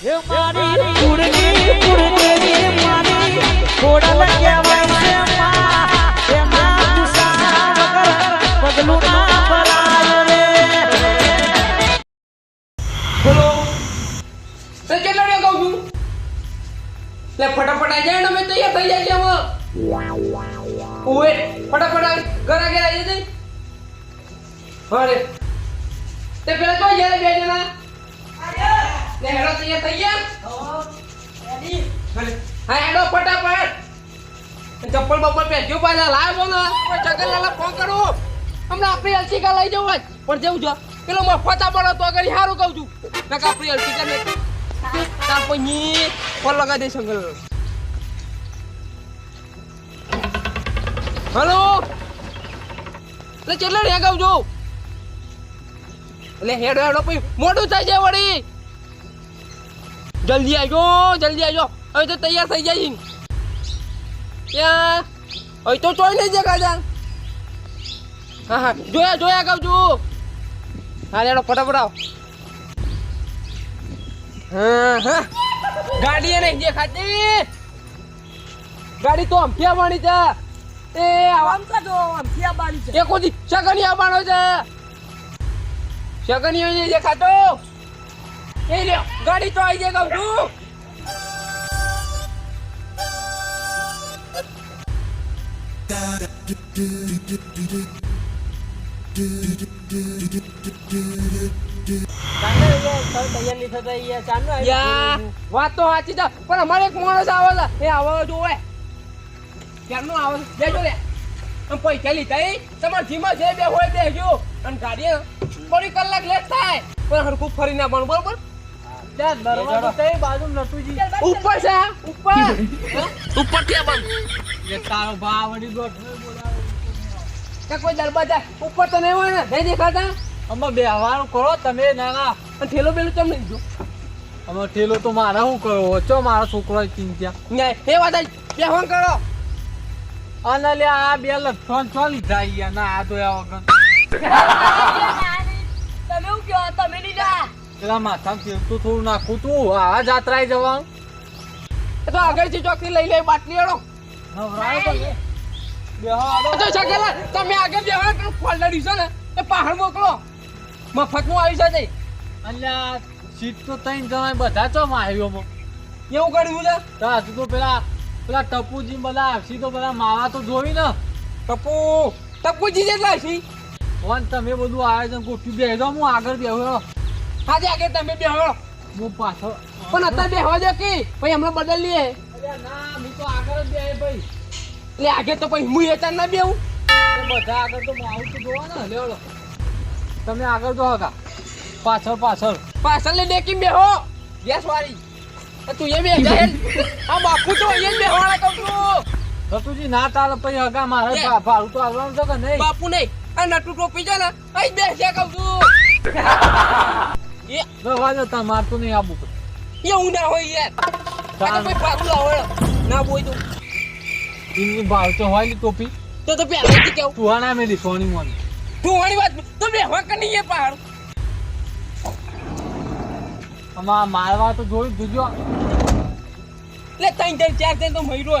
મારી કેટલો ને કહું છું? લે, ફટાફટ આવી જાય ને અમે તૈયાર થઈ જાય હવે. ઓએ ફટાફટ આવી ઘરે ઘરે આવી જઈ અરે. તે પેલા તો જાય બે જણા. લે હેડો તૈયાર. થઈ ગયા ભલે. હા હેડો ફટાફટ. ચપ્પલ બપ્પલ પહેરજો પાછા. લાવ બોલો. ચગલાલા ફોન કરો. હમણાં આપણી અલસીકા લઈ જવું હોય. પણ જેવું જો પેલો મફતા પડો તો આગળ સારું કહું છું. નકા આપણી અલસીકા ને તાર પછી ફોન લગાવી દે સંગલ હલો? એટલે કેટલા કહું છું? એટલે હેડો હેડો પછી મોટું થાય છે વળી. જલ્દી આવજો જલ્દી આવજો. હવે તો તૈયાર થઈ જાય ત્યાં હવે તો ચોઈ નહીં જગા જા હા હા. જોયા જોયા કહું છું. હા લેડો ફટાફટ આવ. હા હા. ગાડી નહીં દેખાતી ગાડી તો અમથિયા આવવાની છે. એ આમ તો અમથિયા અમથી છે. એ કોદી સગની આવવાનો છે. સગની નહીં દેખાતો એ લ્યો, ગાડી તો આવી જાય કહું છું. વાત તો સાચી છે, પણ અમારે એક માણસ આવે એ આવો જોવે. ક્યારનો આવે બેજો લે. પૈસા લીધા તમારે ધીમા જે બે હોય બેજો. અને ગાડી થોડી કલાક લેટ થાય. પણ હરખું ફરી ના પણ બરોબર? ઉપર છે ઉપર. ઉપર કે બંધ તારો ભાવ વળી દોઢ કે કોઈ દરવાજા ઉપર તો નહીં હોય ને નહીં દેખાતા? અમે વ્યવહાર કરો તમે નાના. થેલો ઠેલો પેલું તમને લીધો અમે થેલો તો મારા શું કરો ઓછો મારો છોકરો ચિંત્યા ન્યાય એ વાત જ બે ફોન કરો. અને લે આ બે લઠ્ઠો છો લીધા ના આ તો વગર. તમે શું કહો? તમે લીધા પેલા માથામાં તેલ થોડું નાખું તું આ જાત્રાએ જવાનું. એ તો આગળથી ચોકથી લઈ લઈ બાટલી. બેહો. તો તમે આગળ બેહવા કે ફોલ્ડર છે ને એ પહાડ મોકલો. મફતનું આવી જશે અલ્યા સીટ તો ત્રણ જણા બધા ચો હાઈવેમાં એવું કર્યું છે? તો હજુ તો પેલા પેલા ટપુજી બધા આવશી તો બધા માવા તો જોઈ ને. ટપુ ટપુજી જેટલા છે વન તમે બધું આયોજન ગોઠવી બેસો હું આગળ બેહો. આજે આગળ તમે બેહો. હું પાછો. પણ અત્યારે બે હો જો કે. ભાઈ હમણાં બદલ લઈએ. ના હું તો આગળ જ બે ભાઈ. એટલે આગે તો પછી હું એચાર ના બેહું. બધા આગળ તો આવું તો જોવા ને લેવડો તમે આગળ જો હતા પાછળ પાછળ. પાછળ ડેકી બેહો ગેસ વાળી તું એ બે હેડ આ બાપુ તો એ બે વાળા છું. રતુજી ના ચાલે પછી હગા મારે ભાડું તો આવવાનું છે કે નહીં? બાપુ નહીં. આ નટુ ટોપી છે ને અહીં બેસ્યા કહું છું. એ રવા દો તાર મારતું નહીં આબુ એવું ના હોય યાર. તો કોઈ પાછું લાવે ના બોય તો. એમની ભાવ તો હોય ટોપી. તો તો પહેલાથી કેવું. તું ના મેલી સોની મોની. તું વાળી વાત તો બેહવા કે નહીં એ પહાડ આમાં મારવા તો જોયું જોજો લે ત્રણ ત્રણ ચાર ત્રણ તો મહિરો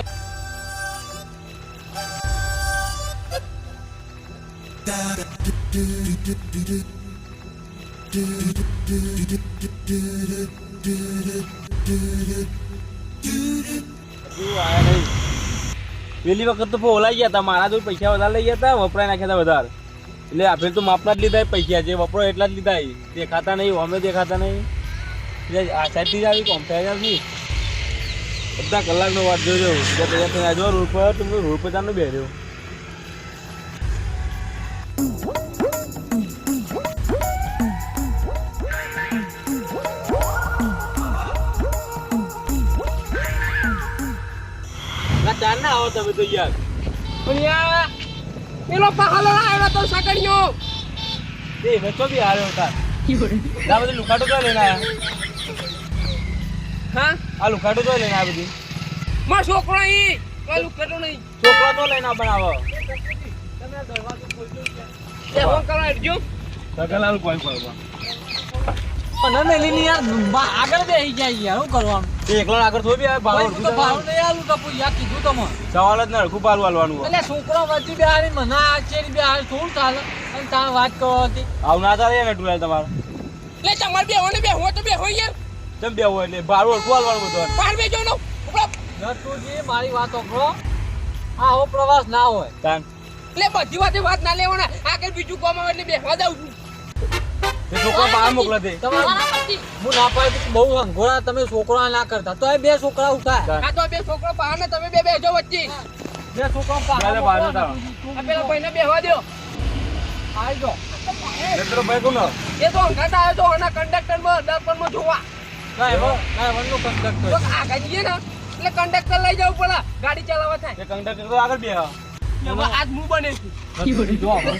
પેલી વખત તો ઓલાઈ ગયા હતા મારા જોડે પૈસા વધારે લઈ ગયા હતા વપરાય નાખ્યા હતા વધારે. એટલે આપણે તો માપના જ લીધા પૈસા, જે વપરો એટલા જ લીધા. દેખાતા નહીં, અમે દેખાતા નહીં. એટલે આ સાઈડથી જ આવી કોમ્પ્યુટર નહીં બધા કલાકનો વાત જોજો. ત્યાં થઈને આજો રોડ પર તમે રોડ પર ચાલો બેહ્યો. ના ના આવો તમે તો યાર પણ યાર પેલો પહાલો આવ્યો તો સકડીયો એ વેચો બી હારે હતા આ બધું લુકાટો તો લઈને આવ્યા હા આ લુકાટો તો લઈને આ બધી મારો છોકરો અહીં પેલું લુકાટો નહીં છોકરો તો લઈને બનાવો એ હું કરવા આવજો સગલાલ કોઈ કોઈ અને મેલીની યાર બા- આગળ બેસી જાય યાર શું કરવાનું? એકલા આગળ થોડી આવે ભાવ તો ભાવ નહીં આલું ટપુ યાર કીધું તમે સવાલ જ ના હરખું પારું હાલવાનું. હોય. એટલે છોકરો વચ્ચે બેહાડી મને આ ચેરી બેહાડી થોડું ચાલે. અને તારે વાત કરો હતી. આવું ના ચાલે ને ટુલાલ તમારે. લે તમારે બે હોય ને બે હોય તો બે હોય યાર. તેમ બે હોય એટલે? ભાવ હરખું હાલવાનું બધું બહાર બે જો નટુજી મારી વાત ઓકળો. આ હો પ્રવાસ ના હોય. એટલે બધી વાતે વાત ના લેવાના. આગળ બીજું કોમ આવે એટલે બેસવા દઉં છોકરા બહાર મોકલે તે હું ના પાડી બહુ હંગોળા તમે છોકરા ના કરતા. તો બે છોકરા ઉઠાય આ તો બે છોકરો બહાર ને તમે બે બેજો વચ્ચે. બે છોકરા ચાલે બહાર આ પેલા ભાઈને બેહવા દો આવી જાઓ નેત્રો ભાઈ કોનો એ તો અંગાત આવ્યો તો આના કંડક્ટરમાં દર્પણમાં જોવા. ડ્રાઈવર ડ્રાઈવરનો તો કંડક્ટર આગળ જઈએ ને એટલે કંડક્ટર લઈ જવું પડે. ગાડી ચલાવવા થાય. તે કંડક્ટર તો આગળ બે આજ હું બને છું.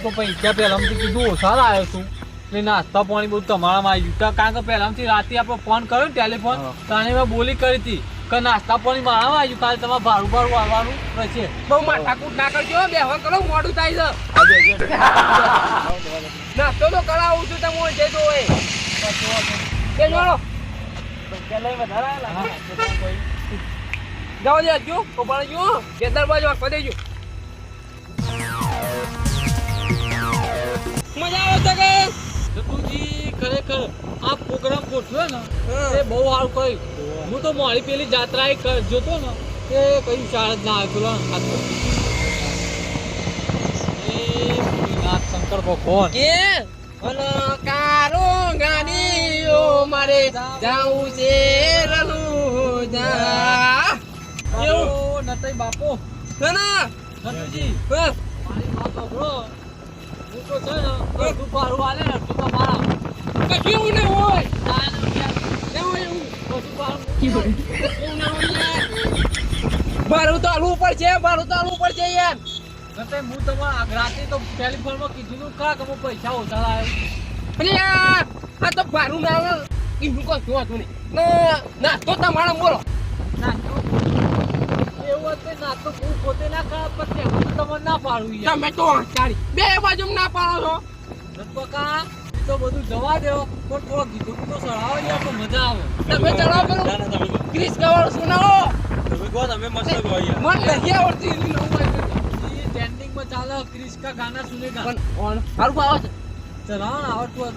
તો પૈસા પહેલાથી કીધું સારા આવ્યો છું. એટલે નાસ્તા પાણી બધું તમારામાં આવી ગયું. કારણ કે પહેલાંથી રાતે આપણે ફોન કર્યો ને ટેલિફોન. તાણે મેં બોલી કરી હતી કે નાસ્તા પાણી મારામાં આવી ગયું. કાલે તમારે ભાડું ભાડું આવવાનું રહેશે. બહુ માથાકૂટ ના કરજો બેહવા કરો મોડું થાય છે. નાસ્તો તો કરાવું છું તમે જે જો એ કે જોડો. પૈસા લઈ વધારે જાઓ જે હજુ કોપાળ જો કેદાર બાજુ આખો દેજો મજા આવે છે કે? જતુજી ખરેખર આ પ્રોગ્રામ ગોઠવ્યો ને એ બહુ સારું કર્યું હું તો મારી પેલી જાત્રા એ જોતો ને એ કઈ ચાર જ ના આવે પેલો હાથ. એ શંકર ભગવાન. કે? કારો ગાડીઓ મારે જાવું છે રનુજા એવું? બાપો, નટઈ બાપો. ના ને. નટુજી હા. મારી વાત સાંભળો. તો ને આલે ને કશું ના હોય હોય એવું બધું ભાડું એવું ના હોય? યાર. ભાડું તો આલવું પડશે ભાડું તો આલવું પડશે યાર. નટઈ હું તમારા રાતે તો ટેલિફોનમાં કીધું તું ખરા હું પૈસા ઓછા લાવ્યો અરે આ તો ભાડું ના આવે. એનું કોઈ શું હતું નહીં. ના તો તમારા બોલો એવું હતું નાસ્તો હું પોતે ના ખરાબ પછી એમાં તમને ના પાડું તમે તો ચારી બે બાજુ ના પાડો છો. નટબકા તો બધું જવા દો પણ થોડો કીધું તો સળાવો યાર તો મજા આવે. તમે ચડાવો કરો. ના, ના, તમે કહો. ક્રિસ કવાળો સુનાવો. તમે કહો, તમે મસ્ત કહો યાર. મને નહીં આવડતી એની નવું વાંચ્યું. એ ચાલે ક્રિસ કા ગાના સુનેગા પણ ઓન- સારું ભાવ છે. ચલાવો ને આવડતું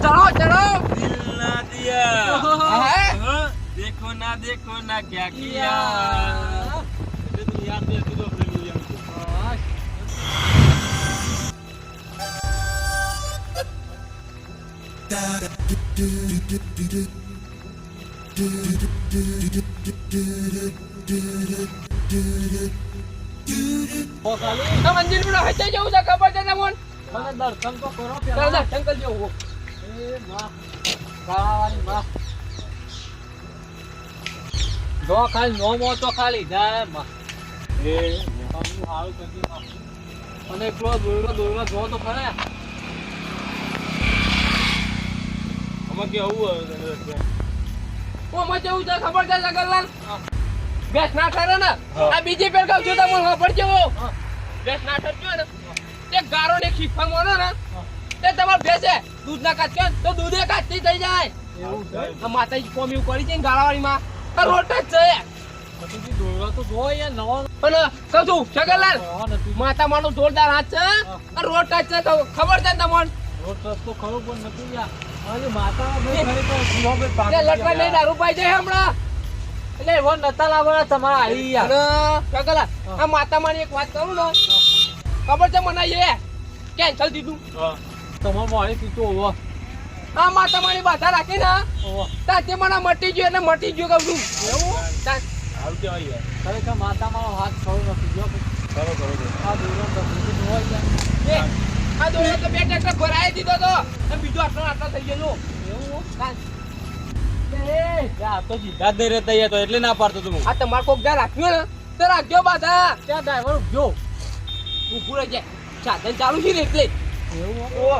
ચડાવો ચડાવો. દિલ ના દિયા. હે? દેખો ના દેખો ના किया યાદ કર. હા. ઓ ખાલી આ મંદિર હચે જવું છે ખબર છે તમને મને દર્શન તો કરો એ માં માં જો ખાલી નો તો ખાલી જાય માં એ તમને હારું અને એકલો દોયડો જો તો ખરે. આમાં? ઓમાં જેવું છે ખબર છે જગલલાલ હા. બેસ ના? ઠરે ને આ બીજી પેર કહું છું ખબર છે. બેસ ના? ને તે ગારો ને ખીફા મોનો ને? તે તમારે ભેસે દૂધ ના? કાચ તો દૂધે કાચતી થઈ જાય. એવું માતાજી કોમી પડી છે ગાળાવાળી માં આ રોટ જ છે. પછી દોયડો તો જો યાર નવો અને કહું છું જગલલાલ માતા માનો જોરદાર હાથ છે આ રોટ જ છે ખબર છે તમને? રોડ રસ્તો ખરો પણ નથી યાર. અને માતા ભાઈ ખરેખર જીવો બે પાક લટવા નહીં દારૂ પાઈ જાય હમણાં. એટલે એવો નતા લાવવાના તમારા આવી યાર. અને આ માતા માની એક વાત કરું ને ખબર છે મને એ? કેન્સલ દીધું. તમારે મારી પીતો હોવો. આ માતા મારી બાધા રાખી ને તાતે મને મટી ગયો એટલે મટી ગયો કહું છું. એવું? સારું કહેવાય યાર. ખરેખર માતા મારો હાથ ખરો નથી જો. કરો. આ તો હોય યાર. આ દોડે તો બે ટ્રેક્ટર ભરાઈ દીધો તો અને બીજો આટલો આટલો થઈ ગયો એવું. એ આ તો જીધા જ નહીં રહેતા યાર તો એટલે ના પાડતો તું આ તમારે કોક જ્યાં રાખ્યું ને તો રાખજો બાધા. ત્યાં ડ્રાઈવર જો ઊભું રહી જાય સાધન ચાલુ છે ને એટલે. એવું? ઓહો.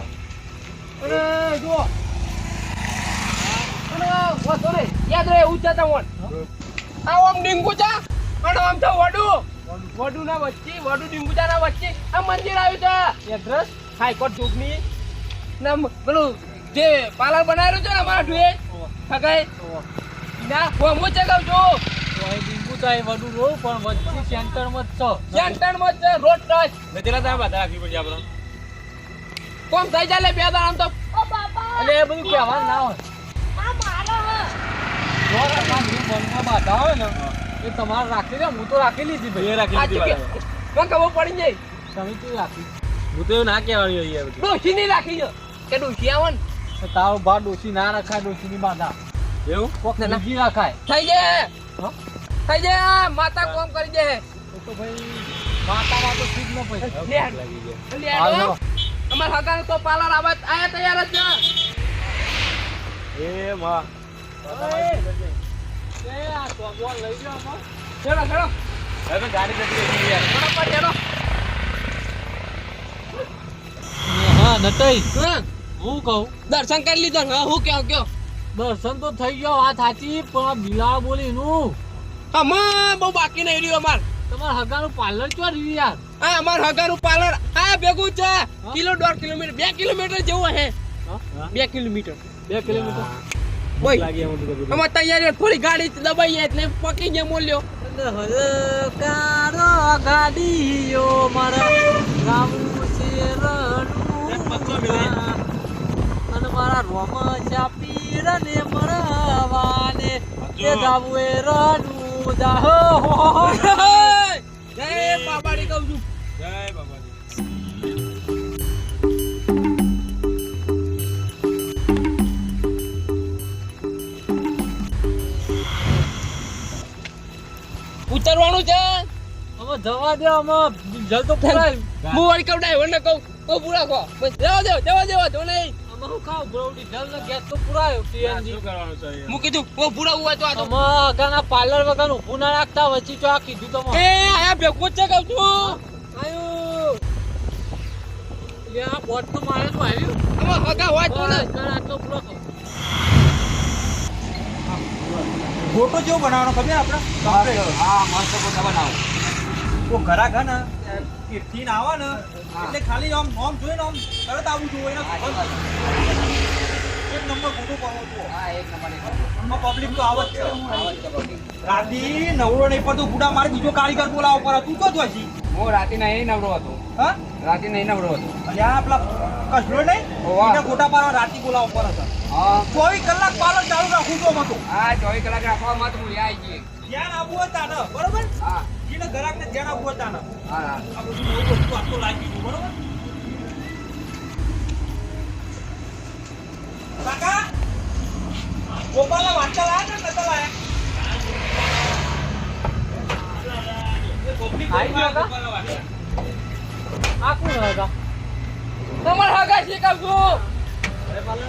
અને જુઓ. આ ઓમ ડીંગુચા અને આમ તો વડુ વડુ ના વચ્ચે વડુ ડીંગુચા ના વચ્ચે આ મંદિર આવ્યું છે એડ્રેસ હાઈકોર્ટ જે પાર્લર બનાવેલું છે ને અમારા હગાઈ ના હું હું તો એ વડું રોડ પણ વચ્ચે સેન્ટરમાં જ છો સેન્ટરમાં જ છે, રોડ ટચ ને તેલા બધા આપી પડશે આપણે કોમ થઈ જાય બે દાડા તો ઓ એ બધું કહેવાનું ના હોય. બાધા હોય ને એ તમારે રાખી દે હું તો રાખી લીધી ભાઈ રાખી ચૂકી ખબર પડી જાય તમે તું રાખી હું તો એવું ના કહેવાનું બધું. ડોશી રાખી કે ડોશી આવે ને તારો બા ડોસી ના રખાય ડોસીની બાધા એવું કોક ના, ના. રખાય થઈ જાય થઈ જાય માતા કોમ કરી દે તો ભાઈ માતામાં તો ઠીક ન પૈસા અમાર હગાને તો પાર્લર આવા આયા તૈયાર જ છે એ માં આ હવે ગાડી જતી યાર હા નટઈ હું કહું દર્શન કરી લીધો ને હા કયો કયો? દર્શન તો થઈ ગયો વાત સાચી પણ બિલા બોલી નું હમણાં બહુ બાકી નહીં રહ્યું અમાર. તમારે હગાનું પાર્લર ક્યાં રહ્યું યાર? હા અમાર હગાનું પાર્લર હા ભેગું છે. કિલો દોઢ કિલોમીટર બે કિલોમીટર જેવું હા? બે કિલોમીટર. બે કિલોમીટર. અમાર તૈયારી થોડી ગાડી દબાઈ એટલે પકી ગયા મોલ્યો. કારો ગાડીઓ મારા ગાવું છે અને મારા રોમ ચાપી રને મરવાને તે જાવું એ રણું જાહો હો હો હો. જય બાબાડી કહું છું. ઉતરવાનું છે? અમે જવા દે અમે જલ તો પુરાય. હું વળી કહું ડ્રાઈવર ને કહું કહું પૂરા કહો જવા દો જવા દેવા તો નહીં. અમે હું ખાવ બ્રોડી? જલ ને ગેસ તો પુરાયો સીએનજી શું કરવાનું છે હું કીધું હું પૂરા હોય તો આ તો. અમે અગાના પાર્લર વગર ઊભું ના રાખતા વચ્ચે તો આ કીધું તો એ આયા ભેગું છે કહું છું. આયો. લે આ બોટ તો મારે તો આવ્યું. અમે હગા હોય તો ને. આટલો પૂરો ફોટો જેવો બનાવવાનો ખબર આપણે? હા મસ્ત ફોટા બનાવો. ઓ ઘરા ઘર ને કીર્તિ આવે ને એટલે ખાલી આમ નોમ જોઈને આમ તરત આવું જોવે એના એક નંબર ફોટો પાડો છો આમાં પબ્લિક તો આવે છે. રાતી નવરો નહીં પડતો ગુડા મારે બીજો કારીગર બોલાવો પર તું તો હજી? હું રાતે નહીં નવરો હતો. હા? રાતે નહીં નવરો હતો. અલ્યા આ પેલા કસલો નહીં ગોટા પાડવા રાતે બોલાવો પર છે હા ચોવીસ કલાક પાલન ચાલુ રાખવું તો મતો આ ચોવીસ કલાક રાખવા માં હું આવી જઈએ ધ્યાન આપવું હતા ને બરોબર? હા. જેને ગ્રાહકને ધ્યાન આપવું હતા ને હા હા. આ બધું બહુ વસ્તુ આટલું લાગી ગયું બરોબર? કાકા? વાંચા લાયા ને નતા લાયા. આ કોણ હતા તમારે હગા શીખવ છું અરે પાર્લર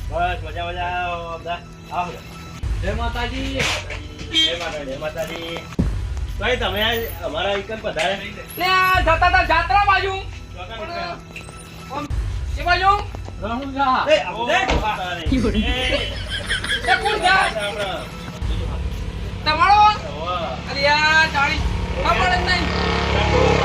બસ મજા મજા આવો. જય માતાજી. જય માતાજી, જય માતાજી. તોય તમે આ અમારા ઈકન પધારે ને જતા તા જાત્રા બાજુ. એ બાજુ? રણુજા જા. એ, એ, એ. કોણ જા? તમારો? અરે યાર જાણી. ખબર જ નહીં.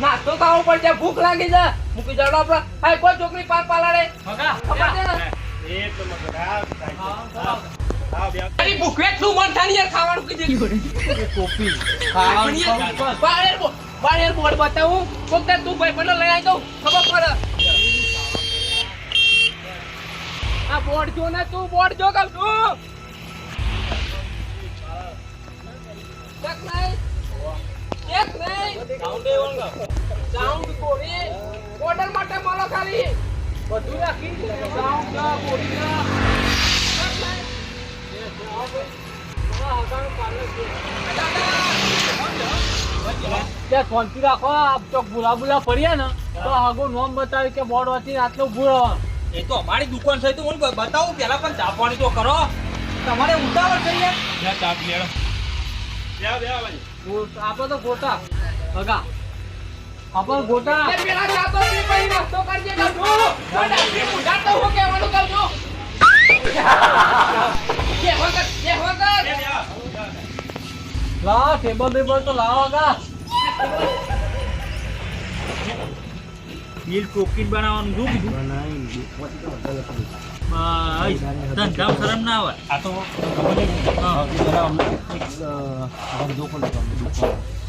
નાસ્તો ખાવો પડશે ભૂખ લાગી છે મૂકી જાડો આપડે હા કોઈ છોકરી પાક પાલાડે ખબર છે ને ભૂખે શું મન થાય યાર ખાવાનું કીધું. કોપી ખાવાનું. બાહેર બો- બાહેર બોર્ડ બતાવું. કોક તે ભાઈ મને લઈ આવી દઉં. ખબર પડે? આ બોર્ડ જો ને તું બોર્ડ જો કહું છું નહીં. એક નહીં. સાઉન્ડ કોરી? ઓર્ડર માટે મળો ખાલી. બધું રાખી. સાઉન્ડ કોરી ત્યાં શાંતિ રાખો આપ તો બુલા બુલા ફર્યા ને તો આગો નોમ બતાવે કે બોર્ડ વાંચી આટલો ભૂરો એ તો અમારી દુકાન છે તો હું બતાવું પેલા પણ ચા તો કરો. તમારે ઉતાવળ થઈ તો ગોટા ભગા. આપણે ગોટા એ પેલા જાતો બી નાસ્તો કરજે કરજો ડાક્ટરી તો હું કહેવાનું કરજો. કે વગર લાવો ટેબલ બેબલ તો લાવો આગા. બિલ ટોકીન બનાવવાનું શું કીધું? ધંધા શરમ ના આવે? આ તો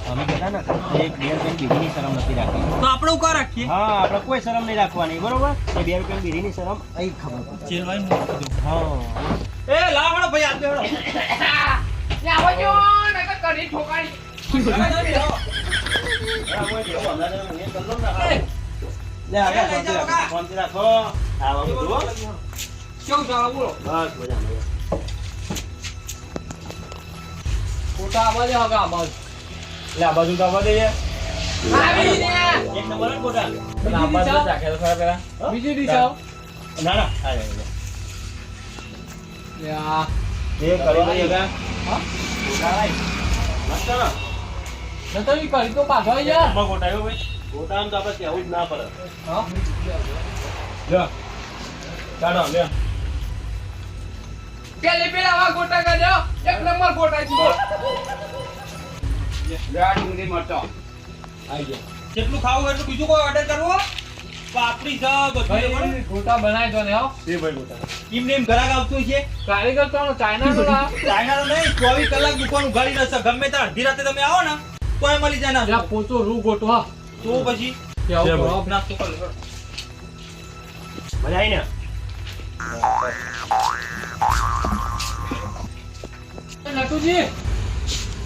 અમે ગયા ને એક બે રૂપિયાની બીડીની શરમ નથી રાખી તો આપણે ઉકા રાખીએ? હા આપણે કોઈ શરમ નહીં રાખવાની બરોબર? એ બે રૂપિયાની બીડીની શરમ અહીં ખબર. હા. એ લાવ ભાઈ આજ આવજો ને તો કઢી ઠોકાડી બાજુ તો આવવા દઈએ બાજુ ડીશ આવ. ના ના આ. એ કરી દઈએ હા. મસ્ત. ને? નતરી કરી તો પાછો આવી જા. આમાં ગોટા આવ્યો ભાઈ ગોટાનું તો આપણે કહેવું જ ના પડે. હા? લે ચાલો લે પેલી પેલા આવા ગોટા એક નંબર ગોટા આવી બોલ જેટલું ખાવું એટલું બીજું કોઈ ઓર્ડર કરવો પાપડી છે બધું? ગોટા બનાવી દો ને હો. એ ભાઈ ગોટા. એમ નેમ એમ ઘરાક આવતું છે કારીગર તો ચાઇના નો ચાઇના નહીં ચોવીસ કલાક દુકાન ઉઘાડી રહેશે ગમે ત્યાં અડધી રાતે તમે આવો ને એ મળી જાય ના. પોચો રૂ ગોટવા તો પછી. મજા આવી ને? નટુજી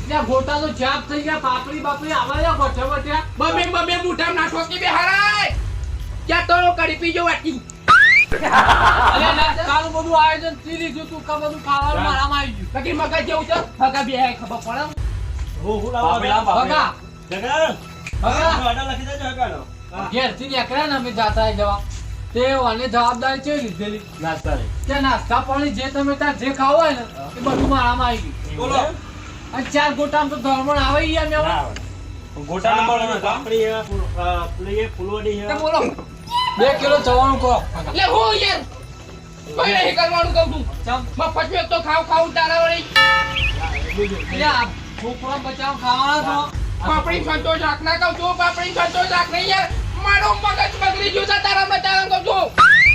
ત્યાં ગોટા તો ચાપ થઈ ગયા પાપડી બાપડી આવા જા બઠે બઠે બબે બબે મુઠા ના ઠોકી બે હરાય! ક્યાં તો કઢી પીજો વાટી. અરે ના બધું આયોજન થઈ લીધું તું કા બધું ખાવાનું મારામાં આવી ગયું. કદી મગજ જેવું છે? હગા બે ખબર પડે. હું હું લાવો પાપડી લાવો, જગા બગા ઓર્ડર લખી દેજો હકાનો ઘેરથી નીકળ્યા ને અમે જાતા આવી જવા તે અને જવાબદારી છે લીધેલી? નાસ્તા કે નાસ્તા પાણી જે તમે ત્યાં જે ખાવ હોય ને એ બધું મારામાં આવી ગયું. બોલો. અને ચાર ગોટામાં તો ધર્મણ આવે ઈ અમે ગોટા નંબર પાપડી હે, અ, પેલી એ ફૂલવડી હે. બોલો. બે કિલો ચવાણું કહો. લે હો યાર? કોઈ નહીં કરવાનું કહું છું. મફત મેં તો ખાવ ખાવ તારા વળી. છોકરા બચાવ ખાવાના પાપડી સંતોષ રાખ ના કહું છું પાપડી સંતોષ રાખ નહીં યાર. મારો મગજ બગડી ગયું છે તારા બચારા કહું છું.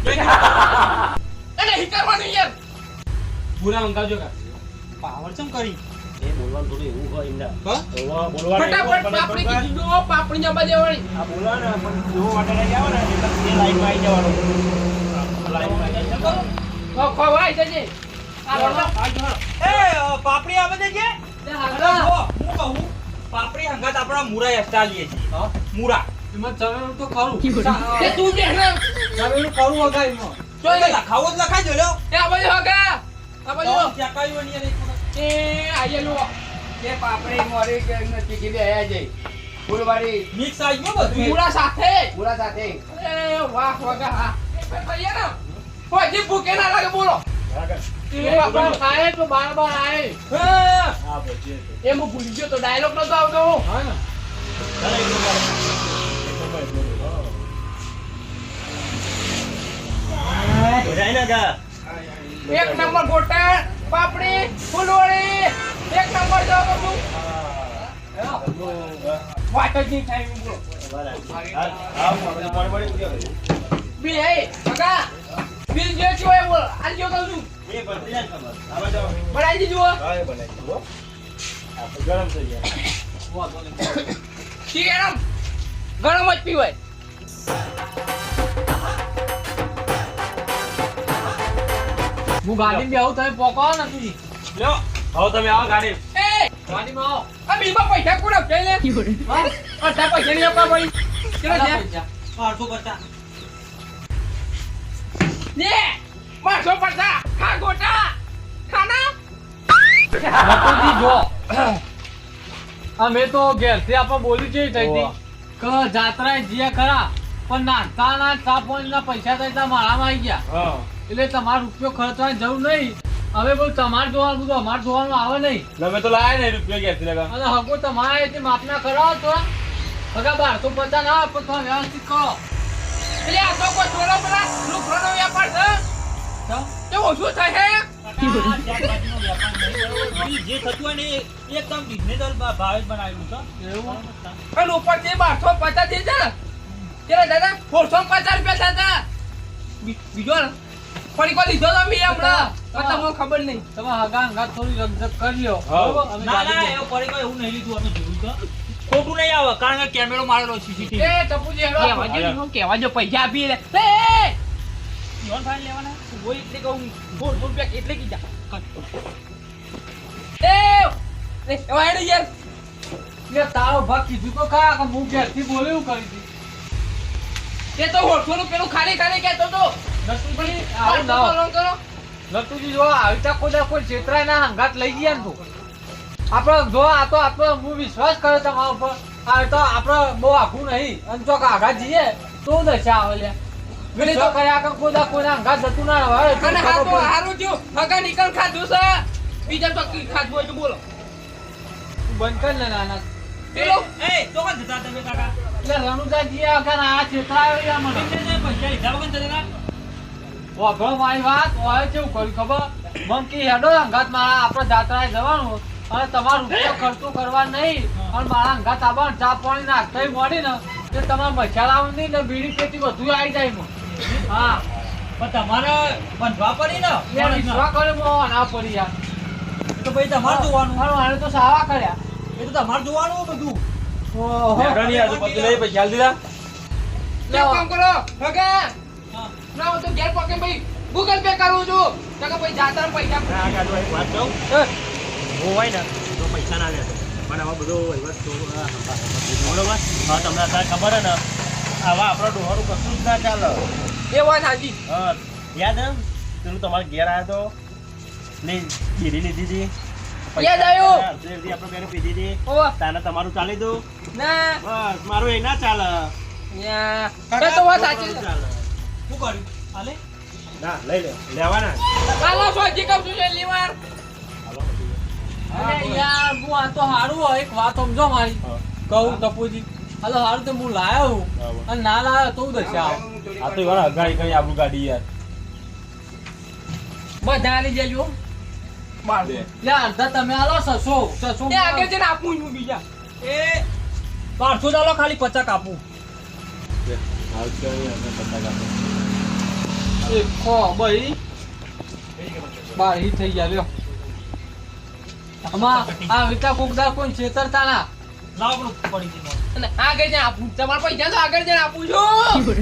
અને નહીં કરવાનું યાર. પૂરા મંગાવજો કા પાવર ચમ કરી? એ બોલવાનું થોડું એવું હોય એમના. ઓવા બોલવાનું ફટાફટ પાપડી કીધી દો પાપડી જમા દેવાળી આ બોલવા પણ જેવો order આવી આવે ને, એટલે એ લાઈનમાં આવી જવાનું. લાઈનમાં આવી જવાનું. ખવાય જજે. આ બધા એ પાપડી આવે છે જો, હું કહું પાપડી હંગાત આપણા મુરા એક્સ્ટ્રા લઈએ છીએ મુરા. એમાં ચવેલું તો કરું તે તું બેહ ચવેલું કરું વગાઈ એમાં. તો એ લખાવો જ લખાઈ દો લ્યો એ આ બાજુ હગા. આ બાજુ ચેકાયું નહીં. એ આયેલો પાપડી મોરી કે ચીકી બે આયા જઈ ફૂલવાડી મિક્સ આવી ગયો બધું પૂરા સાથે? પૂરા સાથે. એ વાહ વગા હા ભાઈ ના કોઈ ભૂકે ના લાગે બોલો. બરાબર. ખાય તો બાર બાર હા, ભૂલી ગયો તો ડાયલોગ નતો આવતો એક નંબર. ગોટા પાપડી ફૂલવડી એક નંબર જાવ વાત જ નહીં થાય. બી બિલ જે છે એ બોલ. આલજો કહું છું એ ભરતી ખબર. આવા જાઓ. બનાવી દીધું હા, એ બનાવી દીધું, આ તો ગરમ થઈ ગયા. ઠીક એમ ગરમ જ પીવાય. હું ગાડીમાં આવું તમે પોકવા ને તું લ્યો. હવે તમે આવો ગાડી. એ! ગાડીમાં આવો. આ બિલમાં પૈસા કોણ આપશે લે પૈસા નહીં આપવા કેટલા પચાસ. લે બસો પચાસ ખા ગોટા ખાના? નકુજી જો. અમે તો ઘેરથી આપણે બોલી છે થઈ હતી કે જાત્રાએ ખરા પણ પૈસા આવી ગયા. હા. એટલે તમારે રૂપિયો ખર્ચવાની જરૂર નહીં. હવે બોલ તમારે જોવાનું બધું અમારે જોવાનું આવે નહીં. અમે તો લાયા નહીં રૂપિયા ઘેરથી લગા. અને હકો તમારે માપના કરાવો તો. હગા બારસો પચાસ ના આપો તો વ્યવસ્થિત કરો. એટલે આ તો કોઈ ચોરો પેલા લુખરોનો વ્યાપાર છે? તે? ઓછું થાય હે? શાકભાજીનો વેપાર નહીં બરોબર. જે થતું હોય ને એકદમ reasonable ભાવે બનાવેલું છે. એવું? પણ ઉપરથી બારસો પચાસ છે કેટલા દાદા? સોળસો પચાસ રૂપિયા થતા બીજો ફરી કોઈ લીધો તો મેં હમણાં. તમને ખબર નહીં. તમે હગા હંગા થોડી રમઝટ કરી ના ના એવું ફરી કોઈ એવું નહીં લીધું અમે જોયું છે ખોટું નહીં આવે કારણ કે કેમેરો મારેલો સીસીટીવી એ ટપુજી હેડો. કેવા જો હું કહેવા જો પૈસા આપી લે. એ યોન ફાઇલ લેવાના? કોઈ એટલે કહું બોલ રૂપિયા એટલે કીધા. એ એ એવા હેડ યાર. લે તારો ભાગ કીધું તો ખા કે હું ઘેરથી બોલ્યું કરી દી તે તો સોળસો નું પેલું ખાલી ખાલી કહેતો તો. નટુજી આવું ના કરો. નટુજી જો આવી રીતે કોઈ કોઈ છેતરાય ના હંગાત લઈ ગયા ને તું. આપણે જો આ તો આપણે હું વિશ્વાસ કર્યો તમારા ઉપર આ તો આપણે બહુ આખું નહીં. અને જો આઘા જઈએ તો દશા આવે લે વિશ્વાસ કર્યા કે કોદા કોના આઘા જતું ના હોય અને હા તો હારું જો હગા નીકળ ખાધું છે. બીજા તો કી ખાધું હોય તો બોલો. બંધ કર લે નાના. પેલો? એ તો કોણ જતા તમે કાકા. એટલે રણુદાજી આગળ આ છેતરાયો આ મને એમને પૈસા લીધા વગર ના વાઘો મારી વાત હોય છે ખબર. કે હેડો અંગાત મારા આપણે જાત્રાએ જવાનું. અને તમારો રૂપિયો ખર્ચો કરવા નહીં અને મારા અંગાત આવવાનું ચા પાણી નાસ્તા મળી ને તે તમારે મસાલા નહીં ને બીડી પેટી બધું આવી જાય. હા. પણ તમારે બંધવા પડી ને? વિશ્વા કરે ના પડી યાર. તો ભાઈ તમારે જોવાનું. મારે તો સાવા કર્યા. એ તો તમારે જોવાનું બધું. ઓહો. હેડો નહીં આજુ પછી લઈ પૈસા આલી દીધા. એક કામ કરો? હગા હા. ના હું તો ઘેર પકે ભાઈ ગૂગલ પે કરું છું. કે ભાઈ જાતા પૈસા હોય ને તો પૈસા ના લેતો. પણ આવા બધો વહીવટ બરોબર? હા તમને અત્યારે ખબર હે ને આવા આપણો ડોહાનું કશું જ ના ચાલે. એ વાત સાચી. હા યાદ હે? પેલું તમારે ઘેર આવ્યો તો? ને ગીરી લીધી હતી યાદ આવ્યું. આપણે બેને પીધી હતી તાને તમારું ચાલી દઉં? ના. બસ મારું એ ના ચાલે. તો વાત સાચી ચાલે? શું કર્યું? હાલે ના લઈ લે લેવાના. કાલો સોજી અરે યાર હું આ તો હારું હોય એક વાત સમજો મારી. કહું ટપુજી. હાલો હારું તો હું લાયો હું. અને ના લાયો તો દશા આ તો એવા હગાઈ કરી આપણું ગાડી યાર. બધા લઈ જજો. અડધા તમે આલો સસો સસો એ આગળ જઈને આપું બીજા. એ બારસો ચાલો ખાલી પચાસ આપું. હાલ એક ખો બઈ બારી થઈ ગયા લ્યો. આમાં આ વિકા છેતરતા ના પડી અને આગળ આપું. તમારા પૈસા તો આગળ આપું છું.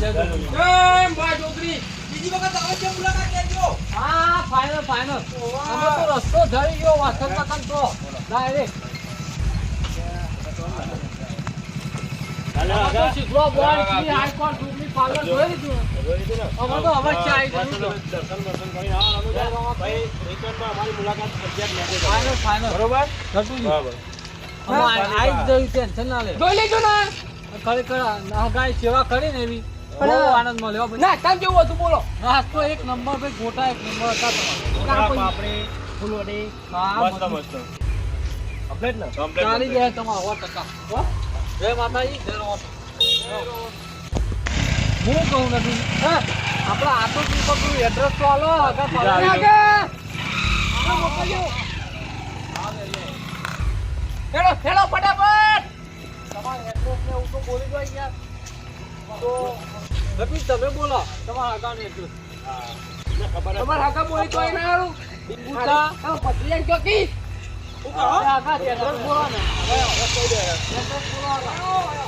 જય જય જય બીજી વખત આવે મુલાકાત લેજો. હા ફાઇનલ ફાઇનલ અમે તો રસ્તો ગયો વાસણ તો. ડાયરેક્ટ હાલો, આગળ. સુધી પાર્લર જોઈ લીધું તો. હવે ચાઈ દર્શન દર્શન દર્શન કરીને ભાઈ રિટર્નમાં અમારી મુલાકાત ફાઇનલ ફાઇનલ. બરોબર? ઘટું બરાબર. આઈ જઈ ટેન્શન ના લે. જોઈ લેજો ને? ખરેખર ગાય સેવા કરી ને એવી. બહુ આનંદ મળ્યો ના કામ કેવું હતું? બોલો. નાસ્તો એક નંબર ભાઈ ગોટા એક નંબર હતા તમારા. પાપડી ફૂલવડી હા મસ્ત મસ્ત. કમ્પ્લીટ ને? ચાલી જાય તમારા સો ટકા. હો? જય માતાજી જય રામ. હું કહું નથી. હે આપણે આ તો શું કરું એડ્રેસ તો આલો આગળ પાડો. આગળ આ મોકલજો હેલો હેલો ફટાફટ. તમારે એડ્રેસ ને એવું તો બોલી દો યાર. તો રફી તમે બોલો. તમારા આગળ એડ્રેસ તમારે હાકા બોલી તો પૂછા તમે પત્રિયા જો આગળ એડ્રેસ બોલો ને. એડ્રેસ બોલો.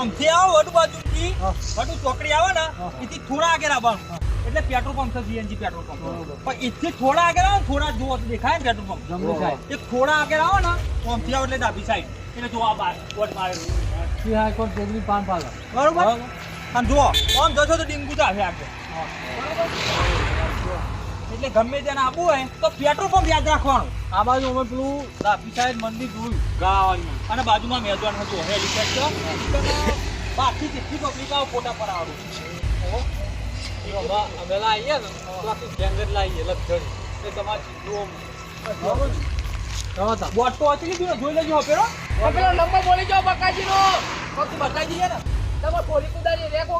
આમથી આવો વડુ બાજુથી. વડુ ચોકડી આવે ને. એથી થોડા આગળ આવવાનું એટલે પેટ્રોલ પંપ છે સીએનજી પેટ્રોલ પંપ. પણ એથી થોડા આગળ આવો થોડા તો દેખાય ને પેટ્રોલ પંપ. જમણી સાઈડ. એ થોડા આગળ આવો ને પંપથી આવો એટલે ડાબી સાઈડ. એટલે જો આ બાર વોટ મારે શ્રી હાઈકોર્ટ જોગની પાન પાર્લર બરોબર? અને જુઓ આમ જશો તો ડીંગુ જ આવે આગળ એટલે ગમે તેને આપવું હોય તો પેટ્રોલ પંપ યાદ રાખવાનું. આ બાજુ અમે પેલું તાપી સાહેબ મંદિર જોયું. ગાવાની અને બાજુમાં મેદવાન હતું હેલિપેડ છે બાકી જેટલી પબ્લિક આવો ફોટા પર આવડું અમે લાવીએ ને તો આખી લાવીએ લક્ષણી એ તમારે. બોટ તો હતી લીધું જોઈ લેજો પેલો. પેલો નંબર બોલી જાઓ બકાજીનો. વખત બતાવી દઈએ ને. તમે બોલી કુદારી રેખો.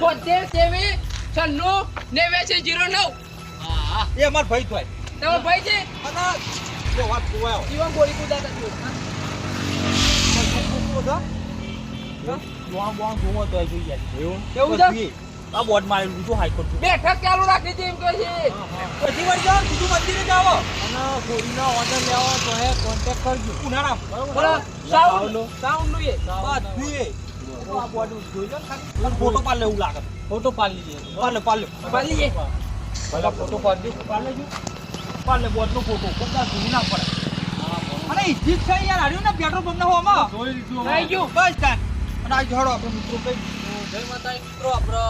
તોતેર તેવી છન્નું નેવ્યાસી જીરો નવ. એ અમાર ભાઈ થાય. તમારો ભાઈ છે? અને જો વાત કુવાયો જીવન બોલી કુદાતા છો? જોવા બોવા જોવો તો જોઈ જાય એવું? કેવું છે? આ બોર્ડ મારેલું શું હાઈકોર્ટ બેઠક ચાલુ રાખી છે એમ કહે છે. પછી વાર જાઓ સીધું મંદિરે જ આવો અને ગોળીનો ઓર્ડર લેવો તો હે કોન્ટેક્ટ કરજો. ઉનાળા બરાબર? સાઉન્ડ સાઉન્ડનું એ? બધું એ. આ બોર્ડ જોઈ લો ખાલી. ફોટો પાડ લેવું લાગે. ફોટો પાડી લીજે પાડ લે પાડ લે. પાડ લઈએ. ભલા ફોટો પાડજો પાડ લેજો. પાડ લે બોર્ડ ફોટો બધા જોઈ ના પડે. અને ઇજ્જત છે યાર હાર્યું ને પેટ્રોલ પંપ ના હોમાં જોઈ લીધું થઈ ગયું. બસ તાન અને આ જોડો આપણે મિત્રો કઈ જય માતાજી મિત્રો આપણે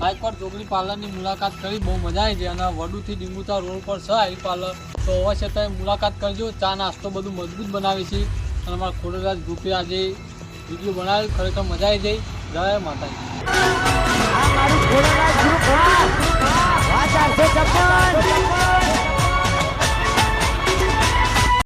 હાઈકોર્ટ જોગલી પાર્લરની મુલાકાત કરી. બહુ મજા આવી છે અને વડુથી ડીંગુતા રોડ પર છે હાઈ પાર્લર. તો અવશ્ય તમે મુલાકાત કરજો. ચા નાસ્તો બધું મજબૂત બનાવી છે. અને અમારા ખોડરાજ ગ્રુપે આજે વીડિયો બનાવ્યો. ખરેખર મજા આવી જઈ જય માતાજી. આ મારું ખોડેલા ગ્રુપ વાત આવશે ચપ્પલ